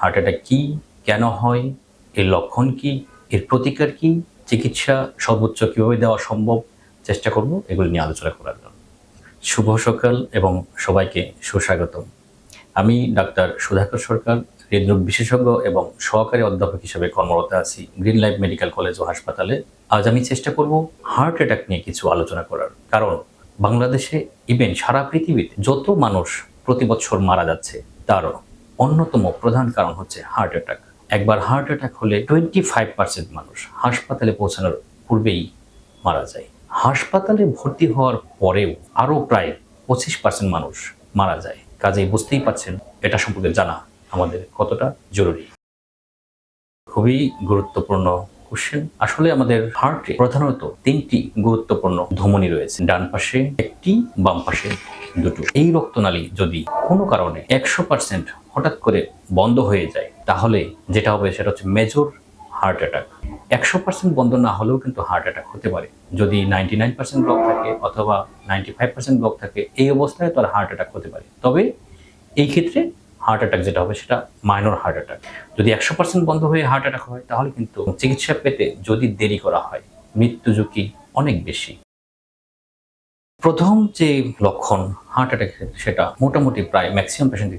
Heart attack কী? কেন হয়? এর লক্ষণ কি? এর প্রতিকার কি? চিকিৎসা সর্বোচ্চ কীভাবে দেওয়া সম্ভব? চেষ্টা করব এগুলি নিয়ে আলোচনা করার জন্য। শুভ সকাল এবং সবাইকে সুস্বাগতম। আমি ডাক্তার সুধাকর সরকার, হৃদরোগ বিশেষজ্ঞ এবং সহকারী অধ্যাপক হিসেবে কর্মরত আছি গ্রিন লাইফ মেডিকেল কলেজ ও হাসপাতালে। আজ আমি চেষ্টা করব হার্ট অ্যাটাক নিয়ে কিছু আলোচনা করার। কারণ বাংলাদেশে ইভেন সারা পৃথিবীতে যত মানুষ প্রতি বছর মারা যাচ্ছে তার অন্যতম প্রধান কারণ হচ্ছে হার্ট অ্যাটাক একবার হার্ট অ্যাটাক হলে টোয়েন্টি ফাইভ পার্সেন্ট মানুষ হাসপাতালে পৌঁছানোর পূর্বেই মারা যায়। হাসপাতালে ভর্তি হওয়ার পরেও আরও প্রায় পঁচিশ পার্সেন্ট মানুষ মারা যায়। কাজেই বুঝতেই পারছেন, এটা সম্পর্কে জানা আমাদের কতটা জরুরি। খুবই গুরুত্বপূর্ণ কোশ্চেন আসলে আমাদের হার্টে প্রধানত তিনটি গুরুত্বপূর্ণ ধমনী রয়েছে। ডান পাশে একটি, বাম পাশে দুটো। এই রক্তনালী যদি কোনো কারণে একশো পার্সেন্ট হঠাৎ করে বন্ধ হয়ে যায়, তাহলে যেটা হবে সেটা হচ্ছে মেজর হার্ট অ্যাটাক একশো পার্সেন্ট বন্ধ না হলেও কিন্তু হার্ট অ্যাটাক হতে পারে। যদি নাইনটি নাইন পার্সেন্ট ব্লক থাকে অথবা নাইনটি ফাইভ পার্সেন্ট ব্লক থাকে, এই অবস্থায় তার হার্ট অ্যাটাক হতে পারে। তবে এই ক্ষেত্রে হার্ট অ্যাটাক যেটা হবে সেটা মাইনর হার্ট অ্যাটাক যদি একশো পার্সেন্ট বন্ধ হয়ে হার্ট অ্যাটাক হয়, তাহলে কিন্তু চিকিৎসা পেতে যদি দেরি করা হয় মৃত্যু ঝুঁকি অনেক বেশি। প্রথম যে লক্ষণ হার্ট অ্যাটাক সেটা মোটামুটি প্রায় maximum patient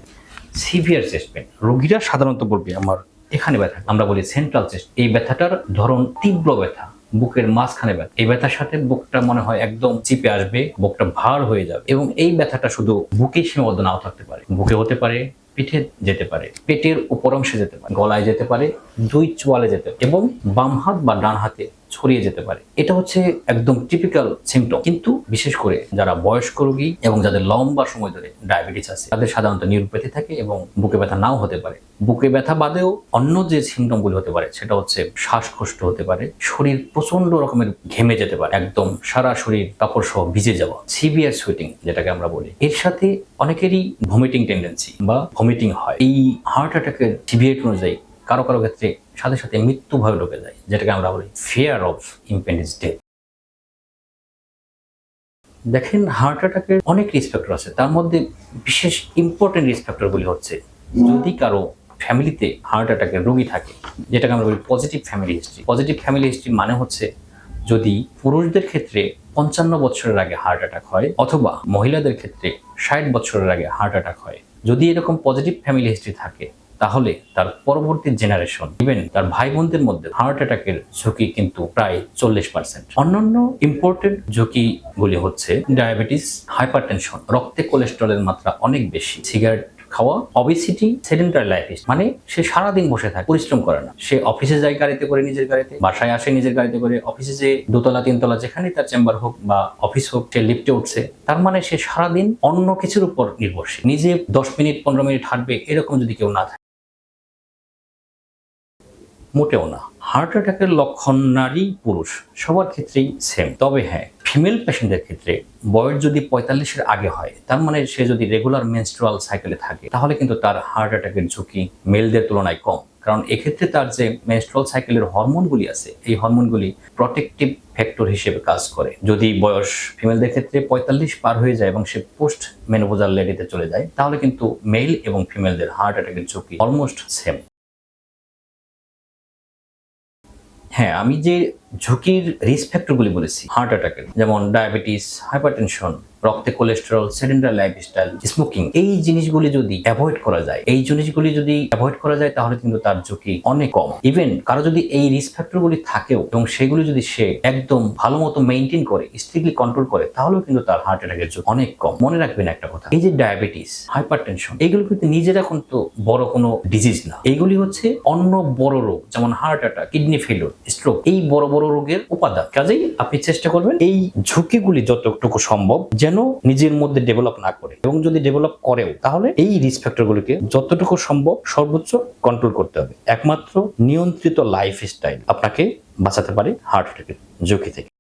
severe chest pain রোগীরা সাধারণত বলবে, আমার এখানে ব্যথা। আমরা বলি সেন্ট্রাল চেস্ট এই ব্যথাটার ধরন তীব্র ব্যথা, বুকের মাঝখানে ব্যথা। এই ব্যথার সাথে বুকটা মনে হয় একদম চিপে আসবে, বুকটা ভার হয়ে যাবে এবং এই ব্যথাটা শুধু বুকেই সীমাবদ্ধ নাও থাকতে পারে। বুকে হতে পারে, পিঠে যেতে পারে, পেটের উপর অংশে যেতে পারে, গলায় যেতে পারে, দুই চোয়ালে যেতে পারে এবং বাম হাত বা ডান হাতে ছড়িয়ে যেতে পারে। এটা হচ্ছে একদম টিপিক্যাল সিমটম কিন্তু বিশেষ করে যারা বয়স্ক রোগী এবং যাদের লম্বা সময় ধরে ডায়াবেটিস আছে, তাদের সাধারণত নিউরোপ্যাথি থাকে এবং বুকে ব্যথা নাও হতে পারে। বুকে ব্যথা বাদেও অন্য যে সিমটমগুলো হতে পারে, সেটা হচ্ছে শ্বাসকষ্ট হতে পারে, শরীর প্রচণ্ড রকমের ঘেমে যেতে পারে, একদম সারা শরীর কাপড় সহ ভিজে যাওয়া সিভিয়ার সুইটিং যেটাকে আমরা বলি। এর সাথে অনেকেরই ভমিটিং টেন্ডেন্সি বা ভমিটিং হয়। এই হার্ট অ্যাটাকের সিভিয়ার অনুযায়ী কারও কারও ক্ষেত্রে সাথে সাথে মৃত্যু ভয় ঢুকে যায়, যেটাকে আমরা বলি ফিয়ার অফ ইম্পেন্ডেন্স ডেথ দেখেন হার্ট অ্যাটাকের অনেক রিস্ক আছে, তার মধ্যে বিশেষ ইম্পর্টেন্ট রিস্ক হচ্ছে, যদি কারও ফ্যামিলিতে হার্ট অ্যাটাকের রোগী থাকে, যেটাকে আমরা বলি positive family history positive family history মানে হচ্ছে, যদি পুরুষদের ক্ষেত্রে পঞ্চান্ন বছরের আগে হার্ট অ্যাটাক হয়, অথবা মহিলাদের ক্ষেত্রে ষাট বছরের আগে হার্ট অ্যাটাক হয়, যদি এরকম পজিটিভ ফ্যামিলি হিস্ট্রি থাকে তাহলে তার পরবর্তী জেনারেশন ইভেন তার ভাই বোনদের মধ্যে হার্ট অ্যাটাকের ঝুঁকি কিন্তু প্রায় চল্লিশ পার্সেন্ট অন্যান্য ইম্পর্টেন্ট ঝুঁকিগুলি হচ্ছে ডায়াবেটিস হাইপারটেনশন রক্তে কোলেস্টেরলের মাত্রা অনেক বেশি সিগারেট খাওয়া অবিসিটি সেডেন্টারি লাইফ মানে সে সারাদিন বসে থাকে, পরিশ্রম করে না। সে অফিসে যায় গাড়িতে করে নিজের গাড়িতে, বাসায় আসে নিজের গাড়িতে করে অফিসে যে দোতলা, তিনতলা যেখানে তার চেম্বার হোক বা অফিস হোক, সে লিফটে উঠছে, তার মানে সে সারাদিন অন্য কিছুর উপর নির্ভরশীল। নিজে দশ মিনিট, পনেরো মিনিট হাঁটবে, এরকম যদি কেউ না থাকে। মোটেও না। হার্ট অ্যাটাকের লক্ষণ নারী, পুরুষ, সবার ক্ষেত্রেই সেম তবে হ্যাঁ ফিমেল পেশেন্টের ক্ষেত্রে বয়স যদি পঁয়তাল্লিশের আগে হয়, তার মানে সে যদি রেগুলার মেনস্ট্রুয়াল সাইকেলে থাকে, তাহলে কিন্তু তার হার্ট অ্যাটাকের ঝুঁকি মেলদের তুলনায় কম। কারণ এক্ষেত্রে তার যে মেনস্ট্রুয়াল সাইকেলের হরমোনগুলি আছে, এই হরমোনগুলি প্রোটেকটিভ ফ্যাক্টর হিসেবে কাজ করে। যদি বয়স ফিমেলদের ক্ষেত্রে পঁয়তাল্লিশ পার হয়ে যায় এবং সে পোস্ট মেনোপোজাল লেডিতে চলে যায়, তাহলে কিন্তু মেল এবং ফিমেলদের হার্ট অ্যাটাকের ঝুঁকি অলমোস্ট সেম হ্যাঁ আমি যে ঝুঁকির রিস্ক ফ্যাক্টরগুলি বলেছি হার্ট অ্যাটাকের যেমন ডায়াবেটিস হাইপারটেনশন রক্তে কোলেস্টেরল সেডেন্টারি লাইফস্টাইল স্মোকিং এই জিনিসগুলি যদি অ্যাভয়েড করা যায়, এই জিনিসগুলি যদি অ্যাভয়েড করা যায়, তাহলে কিন্তু তার ঝুঁকি অনেক কম। ইভেন কারও যদি এই রিস্ক ফ্যাক্টরগুলি থাকেও এবং সেগুলি যদি সে একদম ভালো মতো মেনটেন করে স্ট্রিক্টলি কন্ট্রোল করে, তাহলেও কিন্তু তার হার্ট অ্যাটাকের ঝুঁকি অনেক কম। মনে রাখবেন একটা কথা, এই যে ডায়াবেটিস হাইপারটেনশন এইগুলো কিন্তু নিজের এখন তো বড় কোনো ডিজিজ না। এইগুলি হচ্ছে অন্য বড় রোগ, যেমন heart attack kidney failure stroke এই বড় বড় রোগের উপাদান। কাজেই আপনি চেষ্টা করবেন এই ঝুঁকিগুলি যতটুকু সম্ভব যেন নিজের মধ্যে ডেভেলপ না করে। এবং যদি ডেভেলপ করেও, তাহলে এই রিস্ক ফ্যাক্টরগুলোকে যতটুকু সম্ভব সর্বোচ্চ কন্ট্রোল করতে হবে। একমাত্র নিয়ন্ত্রিত লাইফস্টাইল আপনাকে বাঁচাতে পারে হার্ট অ্যাটাকের ঝুঁকি থেকে।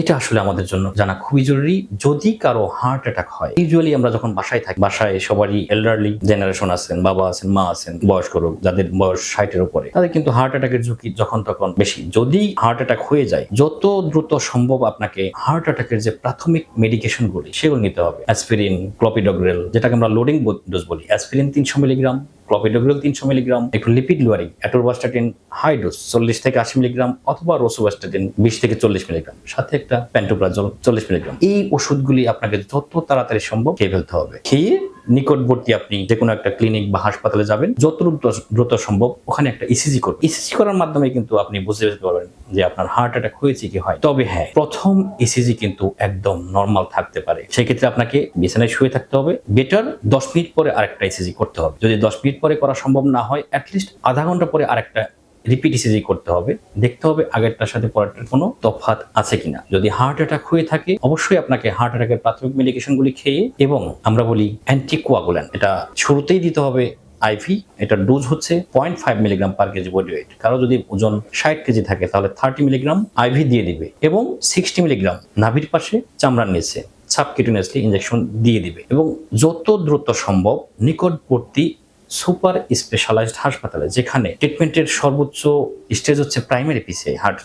এটা আসলে আমাদের জন্য জানা খুবই জরুরি। যদি কারও হার্ট অ্যাটাক হয় ইউজুয়ালি আমরা যখন বাসায় থাকি, বাসায় সবারই এল্ডারলি জেনারেশন আছেন, বাবা আছেন, মা আছেন, বয়স্ক লোক, যাদের বয়স ষাটের উপরে, তাদের কিন্তু হার্ট অ্যাটাকের ঝুঁকি যখন তখন বেশি। যদি হার্ট অ্যাটাক হয়ে যায়, যত দ্রুত সম্ভব আপনাকে হার্ট অ্যাটাকের যে প্রাথমিক মেডিকেশনগুলি সেগুলো নিতে হবে। অ্যাসপিরিন ক্লোপিডোগ্রেল যেটাকে আমরা লোডিং ডোজ বলি। অ্যাসপিরিন তিনশো মিলিগ্রাম ক্লোপিডোগ্রেল তিনশো মিলিগ্রাম একটু lipid lowering, atorvastatin high dose চল্লিশ থেকে আশি মিলিগ্রাম অথবা রোসোবাস্টাটিন বিশ থেকে চল্লিশ মিলিগ্রাম। সাথে একটা প্যান্টোপ্রাজল চল্লিশ মিলিগ্রাম। এই ওষুধগুলি আপনাকে যত তাড়াতাড়ি সম্ভব খেয়ে ফেলতে হবে। খেয়ে নিকটবর্তী আপনি যে কোনো একটা ক্লিনিক বা হাসপাতালে যাবেন যত দ্রুত- সম্ভব ওখানে একটা ইসিজি করবেন ইসিজি করার মাধ্যমে কিন্তু আপনি বুঝতে পেতে পারবেন যে আপনার হার্ট অ্যাটাক হয়েছে কি হয়। তবে হ্যাঁ প্রথম ইসিজি কিন্তু একদম নর্মাল থাকতে পারে। সেক্ষেত্রে আপনাকে বিছানায় শুয়ে থাকতে হবে। বেটার দশ মিনিট পরে আরেকটা ইসিজি করতে হবে। যদি দশ মিনিট পরে করা সম্ভব না হয় অ্যাটলিস্ট আধা ঘণ্টা পরে আরেকটা রিপিট ইসিজি করতে হবে, দেখতে হবে আগেরটার সাথে পরেরটার কোনো তফাৎ আছে কিনা। যদি হার্ট অ্যাটাক হয়ে থাকে, অবশ্যই আপনাকে হার্ট অ্যাটাকের প্রাথমিক মেডিকেশনগুলি খেয়ে এবং আমরা বলি অ্যান্টিকোয়াগুলেন্ট এটা শুরুতেই দিতে হবে আইভি এটা ডোজ হচ্ছে point five milligram per KG body weight কারও যদি ওজন ষাট কেজি থাকে, তাহলে থার্টি মিলিগ্রাম আইভি দিয়ে দিবে এবং সিক্সটি মিলিগ্রাম নাভির পাশে চামড়ার নিচে সাবকিউটিনিয়াসলি ইঞ্জেকশন দিয়ে দিবে এবং যত দ্রুত সম্ভব নিকটবর্তী সুপার স্পেশালাইজড হাসপাতালে, যেখানে ট্রিটমেন্টের সর্বোচ্চ স্টেজ হচ্ছে primary PCI heart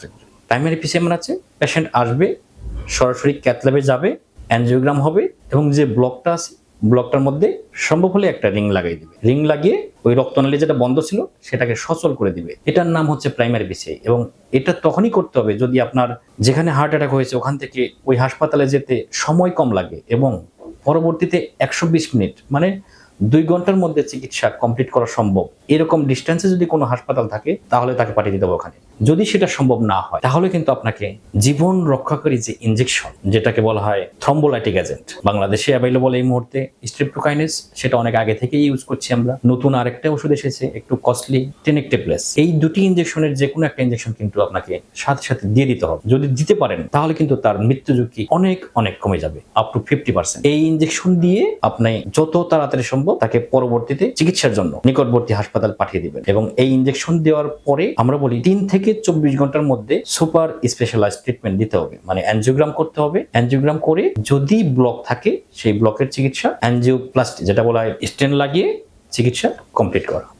primary PCI মানে আছে পেশেন্ট আসবে, সরাসরি ক্যাথল্যাবে যাবে অ্যানজিওগ্রাম হবে এবং যে ব্লকটা আছে ব্লকটার মধ্যে সম্ভব হলে একটা রিং লাগাই দিবে। রিং লাগিয়ে ওই রক্তনালী যেটা বন্ধ ছিল, সেটাকে সচল করে দিবে। এটার নাম হচ্ছে প্রাইমারি পিসিআই এবং এটা তখনই করতে হবে যদি আপনার যেখানে হার্ট অ্যাটাক হয়েছে, ওখান থেকে ওই হাসপাতালে যেতে সময় কম লাগে এবং পরবর্তীতে একশো বিশ মিনিট মানে দুই ঘণ্টার মধ্যে চিকিৎসা কমপ্লিট করা সম্ভব। এরকম ডিস্টেন্সে যদি কোনো হাসপাতাল থাকে, তাহলে তাকে পাঠিয়ে দিতে হবে ওখানে। যদি সেটা সম্ভব না হয়, তাহলে কিন্তু আপনাকে জীবন রক্ষাকারী যে ইনজেকশন যেটাকে বলা হয় থ্রম্বোলাইটিক এজেন্ট বাংলাদেশে অ্যাভেলেবল এই মুহূর্তে স্ট্রিপ্টোকাইনেস সেটা অনেক আগে থেকেই ইউজ করছি আমরা। নতুন আরেকটা ওষুধ এসেছে, একটু কস্টলি টেনেকটেপ্লেস এই দুটি ইনজেকশনের যে কোনো একটা ইনজেকশন কিন্তু আপনাকে সাথে সাথে দিয়ে দিতে হবে। যদি দিতে পারেন, তাহলে কিন্তু তার মৃত্যু ঝুঁকি অনেক অনেক কমে যাবে আপ টু ফিফটি পার্সেন্ট এই ইনজেকশন দিয়ে আপনি যত তাড়াতাড়ি সম্ভব তাকে পরবর্তীতে চিকিৎসার জন্য নিকটবর্তী হাসপাতাল পাঠিয়ে দিবেন। এবং এই ইনজেকশন দেওয়ার পরে আমরা বলি তিন থেকে চব্বিশ ঘণ্টার মধ্যে সুপার স্পেশালাইজ ট্রিটমেন্ট দিতে হবে। মানে অ্যানজিওগ্রাম করতে হবে। অ্যানজিওগ্রাম করে যদি ব্লক থাকে, সেই ব্লকের চিকিৎসা অ্যানজিওপ্লাস্টি যেটা বলা হয়, স্টেন লাগিয়ে চিকিৎসা কমপ্লিট করা।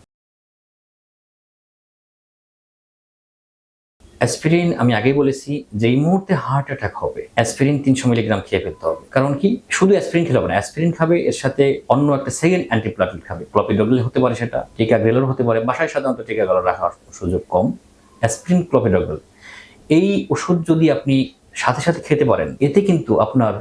অ্যাসপিরিন, আমি আগেই বলেছি যে এই মুহূর্তে হার্ট অ্যাটাক হবে। অ্যাসপিরিন তিনশো মিলিগ্রাম খেয়ে ফেলতে হবে। কারণ কি? শুধু অ্যাসপিরিন খেলে হবে না, অ্যাসপিরিন খাবে, এর সাথে অন্য একটা সেকেন্ড অ্যান্টিপ্লাটিক খাবে। ক্লোপিডোগ্রেল হতে পারে সেটা টিকা টিকাগ্রেলর হতে পারে। বাসায় সাধারণত টিকাগ্রেল রাখার সুযোগ কম। অ্যাসপিরিন ক্লোপিডোগ্রেল এই ওষুধ যদি আপনি সাথে সাথে খেতে পারেন, এতে কিন্তু আপনার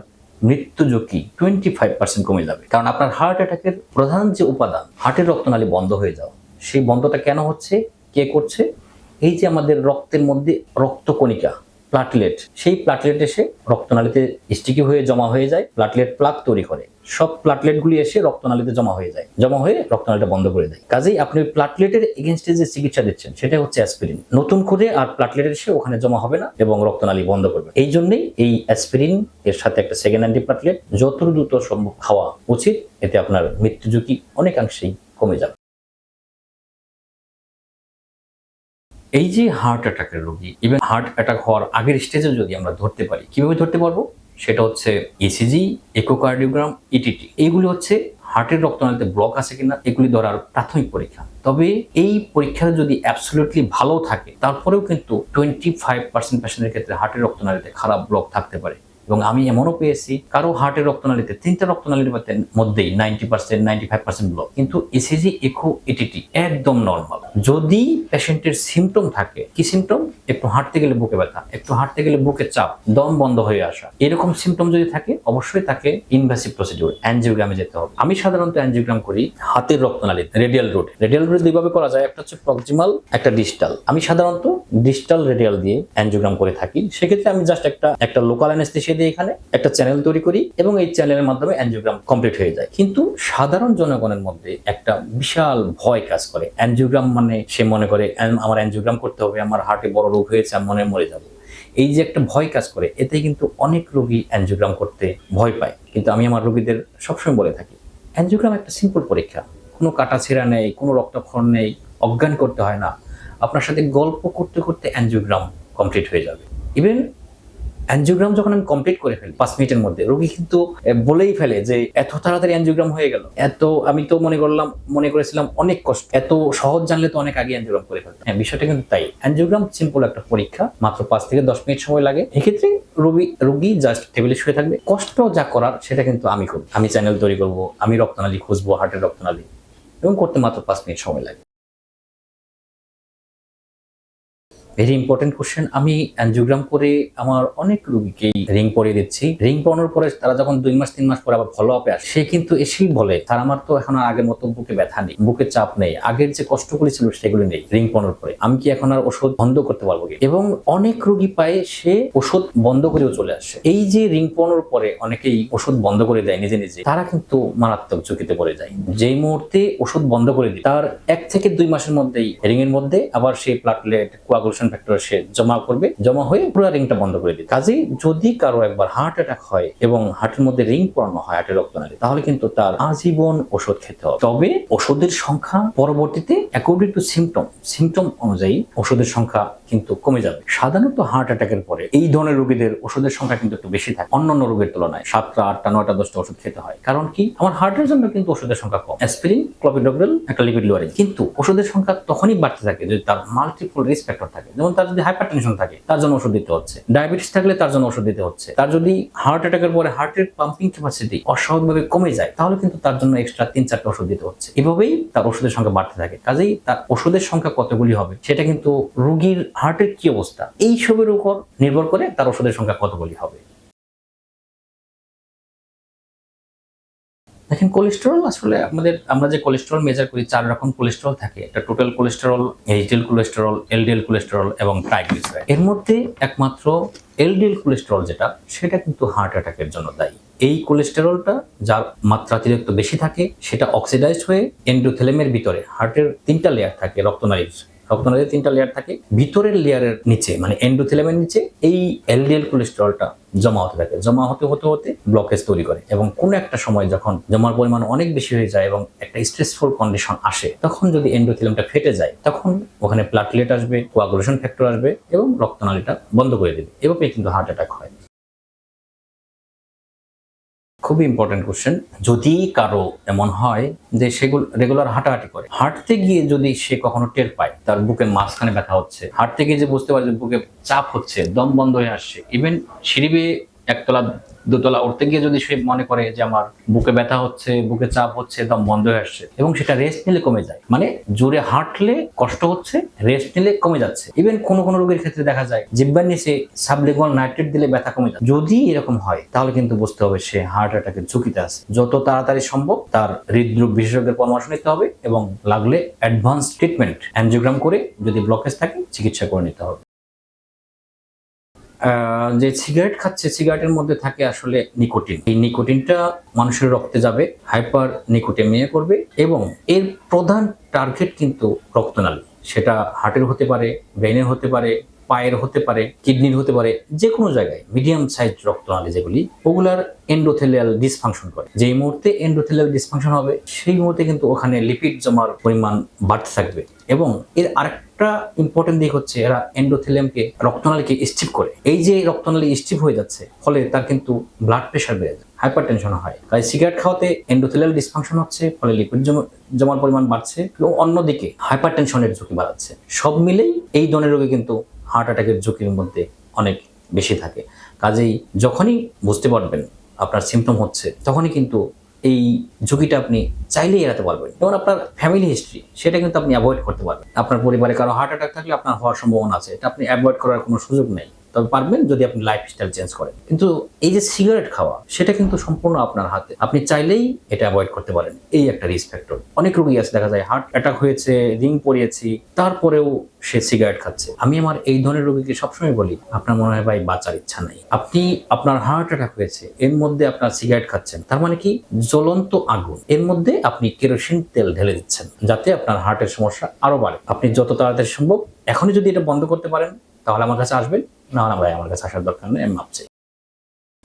মৃত্যু ঝুঁকি টোয়েন্টি ফাইভ পার্সেন্ট কমে যাবে। কারণ আপনার হার্ট অ্যাটাকের প্রধান যে উপাদান হার্টের রক্তনালী বন্ধ হয়ে যাওয়া। সেই বন্ধটা কেন হচ্ছে, কে করছে? এই যে আমাদের রক্তের মধ্যে রক্তকণিকা প্লাটলেট। সেই প্লাটলেট এসে রক্তনালীতে স্টিকি হয়ে জমা হয়ে যায়, প্লাটলেট প্লাক তৈরি করে। সব প্লাটলেটগুলি এসে রক্তনালীতে জমা হয়ে যায়। জমা হয়ে রক্তনালীটা বন্ধ করে দেয়। কাজেই আপনি প্লাটলেটের এগেনস্টে যে চিকিৎসা দিচ্ছেন, সেটা হচ্ছে অ্যাসপিরিন নতুন করে আর প্লাটলেট এসে ওখানে জমা হবে না এবং রক্তনালী বন্ধ করবে। এই জন্যই এই অ্যাসপিরিন এর সাথে একটা সেকেন্ড অ্যান্টি প্লাটলেট যত দ্রুত সম্ভব খাওয়া উচিত, এতে আপনার মৃত্যু ঝুঁকি অনেকাংশেই কমে যাবে। এই যে হার্ট অ্যাটাকের রোগী ইভেন হার্ট অ্যাটাক হওয়ার আগের স্টেজে যদি আমরা ধরতে পারি, কীভাবে ধরতে পারব? সেটা হচ্ছে ইসিজি ইকোকার্ডিওগ্রাম ইটিটি এইগুলি হচ্ছে হার্টের রক্তনালীতে ব্লক আছে কিনা, এগুলি ধরার প্রাথমিক পরীক্ষা। তবে এই পরীক্ষাটা যদি অ্যাবসলিউটলি ভালো থাকে, তারপরেও কিন্তু টোয়েন্টি ফাইভ পার্সেন্ট পেশেন্টের ক্ষেত্রে হার্টের রক্তনালীতে খারাপ ব্লক থাকতে পারে। এবং আমি এমনও পেয়েছি, কারও হার্টের রক্তনালীতে, তিনটা রক্তনালীর মধ্যে- মধ্যেই ninety percent ninety five percent block কিন্তু এসিজি ইকো ইটিটি একদম নর্মাল যদি পেশেন্টের সিমটম থাকে, কি সিমটম একটু হাঁটতে গেলে বুকে ব্যথা, একটু হাঁটতে গেলে বুকে চাপ, দম বন্ধ হয়ে আসা। এরকম সিমটম যদি থাকে, অবশ্যই তাকে ইনভেসিভ প্রসিডিউর অ্যানজিওগ্রামে যেতে হবে। আমি সাধারণত অ্যানজিওগ্রাম করি হাতের রক্তনালীতে রেডিয়াল রুট রেডিয়াল রুট দুইভাবে করা যায়, একটা হচ্ছে প্রক্সিমাল একটা ডিস্টাল আমি সাধারণত ডিস্টাল রেডিয়াল দিয়ে অ্যানজিওগ্রাম করে থাকি। সেক্ষেত্রে আমি জাস্ট একটা একটা লোকাল অ্যানেস্থেসিয়া দিয়ে এখানে একটা চ্যানেল তৈরি করি এবং এই চ্যানেলের মাধ্যমে অ্যানজিওগ্রাম কমপ্লিট হয়ে যায়। কিন্তু সাধারণ জনগণের মধ্যে একটা বিশাল ভয় কাজ করে। অ্যানজিওগ্রাম মানে সে মনে করে আমার অ্যানজিওগ্রাম করতে হবে, আমার হার্টে বড় রোগ হয়েছে, আমি মনে মরে এই যে একটা ভয় কাজ করে, এতে কিন্তু অনেক রোগী অ্যানজিওগ্রাম করতে ভয় পায়। কিন্তু আমি আমার রোগীদের সবসময় বলে থাকি অ্যানজিওগ্রাম একটা সিম্পল পরীক্ষা। কোনো কাটা ছেঁড়া নেই, কোনো রক্তক্ষরণ নেই, অজ্ঞান করতে হয় না। আপনার সাথে গল্প করতে করতে অ্যানজিওগ্রাম কমপ্লিট হয়ে যাবে। ইভেন অ্যানজিওগ্রাম যখন আমি কমপ্লিট করে ফেলি, পাঁচ মিনিটের মধ্যে, রোগী কিন্তু বলেই ফেলে যে এত তাড়াতাড়ি অ্যানজিওগ্রাম হয়ে গেল। এত, আমি তো মনে করলাম, মনে করেছিলাম অনেক কষ্ট। এত সহজ জানলে তো অনেক আগে অ্যানজিওগ্রাম করে ফেলতাম। হ্যাঁ বিষয়টা কিন্তু তাই। অ্যানজিওগ্রাম সিম্পল একটা পরীক্ষা, মাত্র পাঁচ থেকে দশ মিনিট সময় লাগে। এক্ষেত্রে রোগী রোগী জাস্ট টেবিলে শুয়ে থাকবে। কষ্ট যা করার, সেটা কিন্তু আমি করব আমি চ্যানেল তৈরি করব, আমি রক্তনালী খুঁজবো হার্টের রক্তনালী, এবং করতে মাত্র পাঁচ মিনিট সময় লাগে। ভেরি ইম্পর্টেন্ট কোশ্চেন আমি অ্যানজিওগ্রাম করে আমার অনেক রোগীকেই রিং পরিয়ে দিচ্ছি। রিং পরানোর পরে তারা যখন দুই মাস, তিন মাস পরে আবার ফলো আপে আসে, সে কিন্তু এসেই বলে তার আমার তো এখন আর আগের মতো বুকে ব্যথা নেই, বুকে চাপ নেই। আগের যে কষ্টগুলি ছিল সেগুলি নেই রিং পরানোর পরে। আমি কি এখন আর ওষুধ বন্ধ করতে পারব কি? এবং অনেক রোগী পায়, সে ওষুধ বন্ধ করেও চলে আসে। এই যে রিং পরানোর পরে অনেকেই ওষুধ বন্ধ করে দেয় নিজে নিজে, তারা কিন্তু মারাত্মক ঝুঁকিতে পড়ে যায়। যেই মুহূর্তে ওষুধ বন্ধ করে দিই, তার এক থেকে দুই মাসের মধ্যেই রিং এর মধ্যে আবার সেই প্লাটলেট কোয়াগুলেশন ফ্যাক্টর সে জমা করবে, জমা হয়ে পুরো রিংটা বন্ধ করে দিবে। কাজেই যদি কারও একবার হার্ট অ্যাটাক হয় এবং হার্টের মধ্যে রিং পড়ানো হয় হার্টের রক্তনালী তাহলে কিন্তু তার আজীবন ওষুধ খেতে হবে। তবে ওষুধের সংখ্যা পরবর্তীতে অ্যাকর্ডিং টু সিমটম সিমটম অনুযায়ী ওষুধের সংখ্যা কিন্তু কমে যাবে। সাধারণত হার্ট অ্যাটাকের পরে এই ধরনের রোগীদের ওষুধের সংখ্যা কিন্তু একটু বেশি থাকে। অন্যান্য রোগের তুলনায় সাতটা, আটটা, নয়টা, দশটা ওষুধ খেতে হয়। কারণ কি? আমার হার্টের জন্য কিন্তু ওষুধের সংখ্যা কম। অ্যাসপিরিন ক্লোপিডোগ্রেল একটা লিপিড লোয়ারিং কিন্তু ওষুধের সংখ্যা তখনই বাড়তে থাকে যদি তার মাল্টিপল রিস্ক ফ্যাক্টর থাকে। যেমন তার যদি হাইপারটেনশন থাকে, তার জন্য ওষুধ দিতে হচ্ছে। ডায়াবেটিস থাকলে তার জন্য ওষুধ দিতে হচ্ছে। তার যদি হার্ট অ্যাটাকের পরে হার্টের পাম্পিং ক্যাপাসিটি অস্বাভাবিকভাবে কমে যায়, তাহলে কিন্তু তার জন্য এক্সট্রা তিন, চারটা ওষুধ দিতে হচ্ছে। এভাবেই তার ওষুধের সংখ্যা বাড়তে থাকে। কাজেই তার ওষুধের সংখ্যা কতগুলি হবে, সেটা কিন্তু রোগীর হার্টের কি অবস্থা? এই সবের উপর নির্ভর করে তার ওষুধের সংখ্যা কতগুলি হবে। দেখেন কোলেস্টেরল আসলে আমাদের, আমরা যে কোলেস্টেরল মেজার করি, চার রকম কোলেস্টেরল থাকে। একটা total cholesterol HDL cholesterol LDL cholesterol এবং ট্রাইগ্লিসারাইড এর মধ্যে একমাত্র এলডিএল কোলেস্টেরল যেটা, সেটা কিন্তু হার্ট অ্যাটাকের জন্য দায়ী। এই কোলেস্টেরলটা যার মাত্রা অতিরিক্ত বেশি থাকে, সেটা অক্সিডাইজড হয়ে এন্ডোথেলেমের ভিতরে হার্টের তিনটা লেয়ার থাকে, রক্তনালীর রক্তনালীর তিনটা লেয়ার থাকে। ভিতরের লেয়ারের নিচে মানে এন্ডোথেলেমের নিচে এই এলডিএল কোলেস্টেরলটা জমা হতে থাকে। জমা হতে হতে হতে ব্লকেজ তৈরি করে এবং কোনো একটা সময় যখন জমার পরিমাণ অনেক বেশি হয়ে যায় এবং একটা স্ট্রেসফুল কন্ডিশন আসে, তখন যদি এন্ডোথেলিয়ামটা ফেটে যায়, তখন ওখানে প্লাটলেট আসবে কোয়াগুলেশন ফ্যাক্টর আসবে এবং রক্তনালীটা বন্ধ করে দেবে। এভাবেই কিন্তু হার্ট অ্যাটাক হয়। খুবই ইম্পর্টেন্ট কোশ্চেন যদি কারও এমন হয় যে সেগুলো রেগুলার হাঁটাহাঁটি করে, হাঁটতে গিয়ে যদি সে কখনো টের পায়, তার বুকে মাঝখানে ব্যথা হচ্ছে, হাঁটতে গিয়ে যে বুঝতে পারে বুকে চাপ হচ্ছে, দম বন্ধ হয়ে আসছে ইভেন সিঁড়ি বেয়ে একতলা দোতলা উঠতে গিয়ে যদি সে মনে করে যে আমার বুকে ব্যথা হচ্ছে, বুকে চাপ হচ্ছে, দম বন্ধ হয়ে আসছে এবং সেটা রেস্ট নিলে কমে যায়। মানে জোরে হাঁটলে কষ্ট হচ্ছে রেস্ট নিলে কমে যাচ্ছে। ইভেন কোনো কোনো রোগীর ক্ষেত্রে দেখা যায় জিব্বার নিচে সাবলিগুয়াল নাইট্রেট দিলে ব্যথা কমে যায়। যদি এরকম হয়, তাহলে কিন্তু বুঝতে হবে সে হার্ট অ্যাটাকের ঝুঁকিতে আছে। যত তাড়াতাড়ি সম্ভব তার হৃদরোগ বিশেষজ্ঞের পরামর্শ নিতে হবে এবং লাগলে অ্যাডভান্স ট্রিটমেন্ট অ্যানজিওগ্রাম করে যদি ব্লকেজ থাকে, চিকিৎসা করে নিতে হবে। যে সিগারেট খাচ্ছে, সিগারেটের মধ্যে থাকে আসলে নিকোটিন। এই নিকোটিনটা মানুষের রক্তে যাবে, হাইপার নিকোটেমিয়া করবে এবং এর প্রধান টার্গেট কিন্তু রক্তনালী। সেটা হার্টের হতে পারে ব্রেনের হতে পারে পায়ের হতে পারে, কিডনির হতে পারে যে কোনো জায়গায় মিডিয়াম সাইজ রক্তনালী যেগুলি, ওগুলার এন্ডোথেলিয়াল ডিসফাংশন করে। যেই মুহূর্তে এন্ডোথেলিয়াল ডিসফাংশন হবে, সেই মুহূর্তে কিন্তু ওখানে লিপিড জমার পরিমাণ বাড়তে থাকবে এবং এর আরেকটা ইম্পর্টেন্ট দিক হচ্ছে, এরা এন্ডোথেলিয়ামকে রক্তনালীকে স্টিপ করে। এই যে রক্তনালী স্টিপ হয়ে যাচ্ছে, ফলে তার কিন্তু ব্লাড প্রেশার বেড়ে যায় হাইপার টেনশন হয়। তাই সিগারেট খাওয়াতে এন্ডোথেলিয়াল ডিসফাংশন হচ্ছে, ফলে লিপিড জমার পরিমাণ বাড়ছে এবং অন্যদিকে হাইপার টেনশনের ঝুঁকি বাড়াচ্ছে। সব মিলেই এই ধরনের রোগে কিন্তু হার্ট অ্যাটাকের ঝুঁকির মধ্যে অনেক বেশি থাকে। কাজেই যখনই বুঝতে পারবেন আপনার সিমটম হচ্ছে, তখনই কিন্তু এই ঝুঁকিটা আপনি চাইলেই এড়াতে পারবেন। যেমন আপনার ফ্যামিলি হিস্ট্রি সেটা কিন্তু আপনি অ্যাভয়েড করতে পারবেন। আপনার পরিবারে কারও হার্ট অ্যাটাক থাকলে আপনার হওয়ার সম্ভাবনা আছে। এটা আপনি অ্যাভয়েড করার কোনো সুযোগ নেই। তবে পারবেন যদি আপনি লাইফস্টাইল চেঞ্জ করেন। কিন্তু এই যে সিগারেট খাওয়া, সেটা কিন্তু সম্পূর্ণ আপনার হাতে। আপনি চাইলেই এটা অ্যাভয়েড করতে পারেন। এই একটা রিস্ক ফ্যাক্টর অনেক রোগী আছে, দেখা যায় হার্ট অ্যাটাক হয়েছে রিং পরিয়েছি তারপরেও সে সিগারেট খাচ্ছে। আমি আমার এই ধরনের রোগীকে সবসময় বলি, আপনার মনে হয় ভাই বাঁচার ইচ্ছা নাই। আপনি আপনার হার্ট অ্যাটাক হয়েছে, এর মধ্যে আপনার সিগারেট খাচ্ছেন, তার মানে কি? জ্বলন্ত আগুন। এর মধ্যে আপনি কেরোসিন তেল ঢেলে দিচ্ছেন, যাতে আপনার হার্টের সমস্যা আরও বাড়ে। আপনি যত তাড়াতাড়ি সম্ভব এখনই যদি এটা বন্ধ করতে পারেন, তাহলে আমার কাছে আসবেন। না না ভাই, আমার কাছে আসার দরকার নেই, আমি ভাবছি।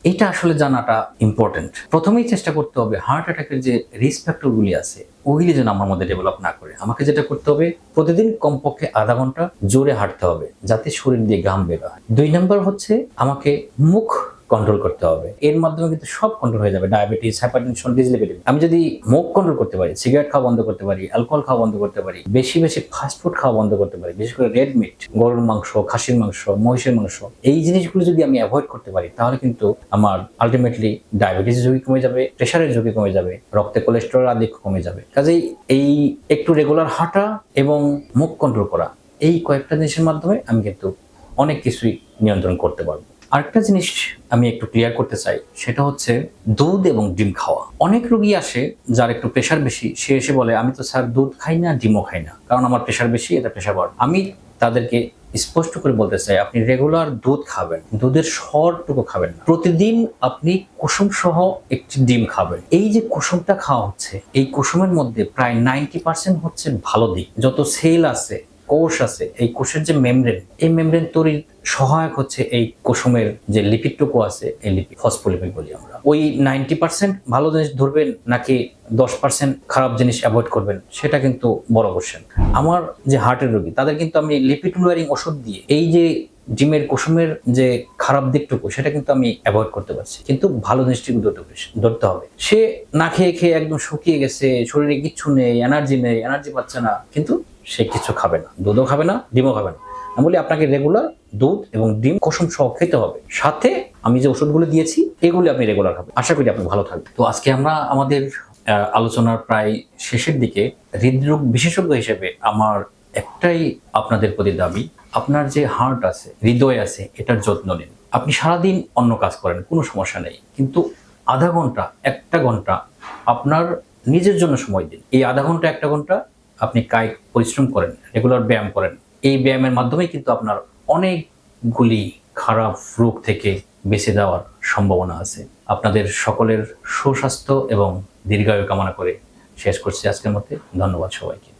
এটা আসলে জানাটা ইম্পর্টেন্ট প্রথমেই চেষ্টা করতে হবে হার্ট অ্যাটাকের যে রিস্ক ফ্যাক্টরগুলি আছে ওইগুলি যেন আমার মধ্যে ডেভেলপ না করে। আমাকে যেটা করতে হবে, প্রতিদিন কমপক্ষে আধা ঘণ্টা জোরে হাঁটতে হবে, যাতে শরীর দিয়ে ঘাম বের হয়। দুই নম্বর হচ্ছে, আমাকে মুখ কন্ট্রোল করতে হবে। এর মাধ্যমে কিন্তু সব কন্ট্রোল হয়ে যাবে। ডায়াবেটিস হাইপারটেনশন ডিসলিপিডিম আমি যদি মুখ কন্ট্রোল করতে পারি সিগারেট খাওয়া বন্ধ করতে পারি অ্যালকোহল খাওয়া বন্ধ করতে পারি, বেশি বেশি ফাস্ট ফুড খাওয়া বন্ধ করতে পারি, বিশেষ করে রেড মিট গরুর মাংস, খাসির মাংস, মহিষের মাংস, এই জিনিসগুলো যদি আমি অ্যাভয়েড করতে পারি, তাহলে কিন্তু আমার আলটিমেটলি ডায়াবেটিস ঝুঁকি কমে যাবে প্রেশারের ঝুঁকি কমে যাবে, রক্তে কোলেস্টেরল আদি কমে যাবে। কাজেই এই একটু রেগুলার হাঁটা এবং মুখ কন্ট্রোল করা, এই কয়েকটা জিনিসের মাধ্যমে আমি কিন্তু অনেক কিছুই নিয়ন্ত্রণ করতে পারব। আরেকটা জিনিস আমি একটু ক্লিয়ার করতে চাই, সেটা হচ্ছে দুধ এবং ডিম খাওয়া। অনেক রোগী আসে যার একটু প্রেশার বেশি, সে এসে বলে, আমি তো স্যার দুধ খাই না, ডিমও খাই না, কারণ আমার প্রেশার বেশি, এটা প্রেশার আমি তাদেরকে স্পষ্ট করে বলতে চাই, আপনি রেগুলার দুধ খাবেন, দুধের সরটুকু খাবেন না। প্রতিদিন আপনি কুসুম সহ একটি ডিম খাবেন। এই যে কুসুমটা খাওয়া হচ্ছে, এই কুসুমের মধ্যে প্রায় নাইনটি পার্সেন্ট হচ্ছে ভালো দিক। যত সেল আছে কোষ আছে, এই কোষের যে মেমব্রেন, এই মেমব্রেন তৈরির সহায়ক হচ্ছে এই কুসুমের যে লিপিডটুকু আছে, এই লিপিড ফসফোলিপিড বলি আমরা। ওই নাইনটি পার্সেন্ট ভালো জিনিস ধরবেন নাকি দশ পার্সেন্ট খারাপ জিনিস অ্যাভয়েড করবেন, সেটা কিন্তু বড় কোশ্চেন আমার যে হার্টের রোগী, তাদের কিন্তু আমি লিপিড লোয়ারিং ওষুধ দিয়ে এই যে ডিমের কুসুমের যে খারাপ দিকটুকু, সেটা কিন্তু আমি অ্যাভয়েড করতে পারছি। কিন্তু ভালো জিনিসটুকু ধরতে ধরতে হবে। সে না খেয়ে খেয়ে একদম শুকিয়ে গেছে, শরীরে কিচ্ছু নেই, এনার্জি নেই, এনার্জি পাচ্ছে না, কিন্তু সে কিছু খাবে না। দুধও খাবে না, ডিমও খাবে না। আমি বলি, আপনাকে রেগুলার দুধ এবং ডিম, কুসুম সহ খেতে হবে। সাথে আমি যে ওষুধগুলো দিয়েছি, এগুলি আপনি রেগুলার খাবেন। আশা করি আপনি ভালো থাকবেন। তো আজকে আমরা আমাদের আলোচনার প্রায় শেষের দিকে হৃদরোগ বিশেষজ্ঞ হিসেবে আমার একটাই আপনাদের প্রতি দাবি, আপনার যে হার্ট আছে, হৃদয় আছে, এটার যত্ন নিন। আপনি সারাদিন অন্য কাজ করেন, কোনো সমস্যা নেই। কিন্তু আধা ঘণ্টা, একটা ঘণ্টা আপনার নিজের জন্য সময় দিন। এই আধা ঘণ্টা, একটা ঘণ্টা আপনি কায়িক পরিশ্রম করেন রেগুলার ব্যায়াম করেন, এই ব্যায়ামের মাধ্যমে কিন্তু আপনার অনেকগুলি খারাপ রোগ থেকে বেঁচে যাওয়ার সম্ভাবনা আছে। আপনাদের সকলের সুস্বাস্থ্য এবং দীর্ঘায়ু কামনা করে শেষ করছি আজকের মধ্যে ধন্যবাদ সবাইকে।